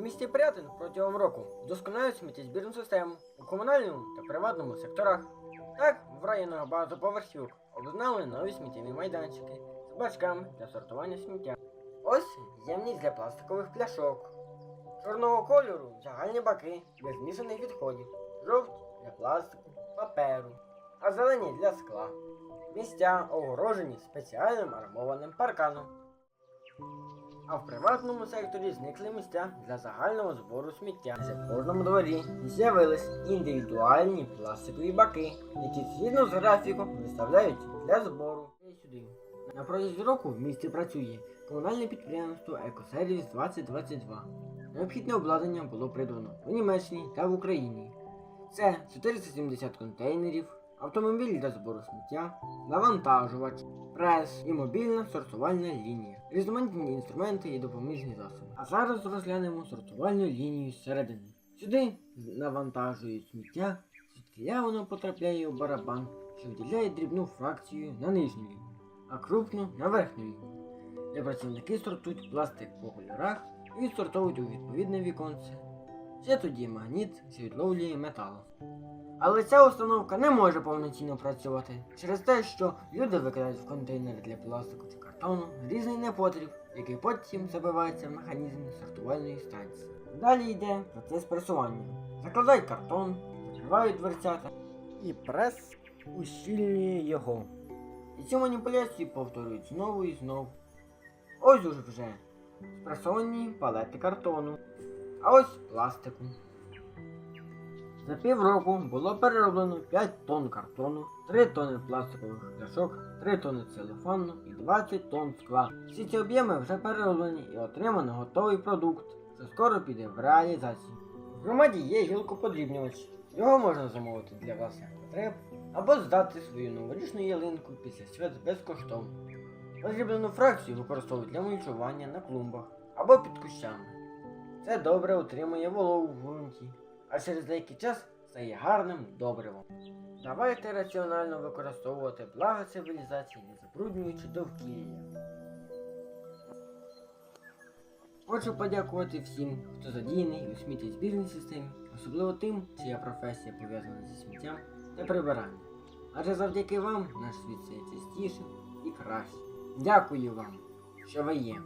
У місті Пирятин протягом року вдосконалюють сміттєзбірну систему у комунальному та приватному секторах. Так, в районах багатоповерхівок обладнали нові сміттєві майданчики з бачками для сортування сміття. Ось ємність для пластикових пляшок. Чорного кольору загальні баки для змішаних відходів, жовті для пластику, паперу, а зелені для скла. Місця огорожені спеціальним армованим парканом. А в приватному секторі зникли місця для загального збору сміття. В кожному дворі з'явились індивідуальні пластикові баки, які згідно з графіком виставляють для збору. Сюди. На протязі року в місті працює комунальне підприємство Екосервіс 2022. Необхідне обладнання було придбано в Німеччині та в Україні. Це 470 контейнерів, автомобіль для збору сміття, навантажувач, прес і мобільна сортувальна лінія, різноманітні інструменти і допоміжні засоби. А зараз розглянемо сортувальну лінію зсередини. Сюди навантажують сміття, звідкиля воно потрапляє у барабан, що виділяє дрібну фракцію на нижню лінію, а крупну на верхню лінію. Де працівники сортують пластик по кольорах і відсортовують у відповідне віконце. Ще тоді магніт, що відловлює метал. Але ця установка не може повноцінно працювати через те, що люди викидають в контейнери для пластику чи картону різний непотріб, який потім забивається в механізм сортувальної станції. Далі йде процес пресування. Закладають картон, закривають дверцята, і прес ущільнює його. І цю маніпуляцію повторюють знову і знову. Ось уже вже спресовані палети картону, а ось пластику. За півроку було перероблено 5 тонн картону, 3 тонни пластикових пляшок, 3 тонни целофану і 20 тонн скла. Всі ці об'єми вже перероблені і отримано готовий продукт, що скоро піде в реалізацію. В громаді є гілкоподрібнювач. Його можна замовити для власних потреб або здати свою новорічну ялинку після свят безкоштовно. Подріблену фракцію використовують для мульчування на клумбах або під кущами. Це добре утримує вологу в ґрунті, а через деякий час стає гарним добривом. Давайте раціонально використовувати блага цивілізації, не забруднюючи довкілля. Хочу подякувати всім, хто задіяний у сміттєзбірній системі, особливо тим, чия професія пов'язана зі сміттям та прибиранням. Адже завдяки вам наш світ стає чистішим і кращим. Дякую вам, що ви є.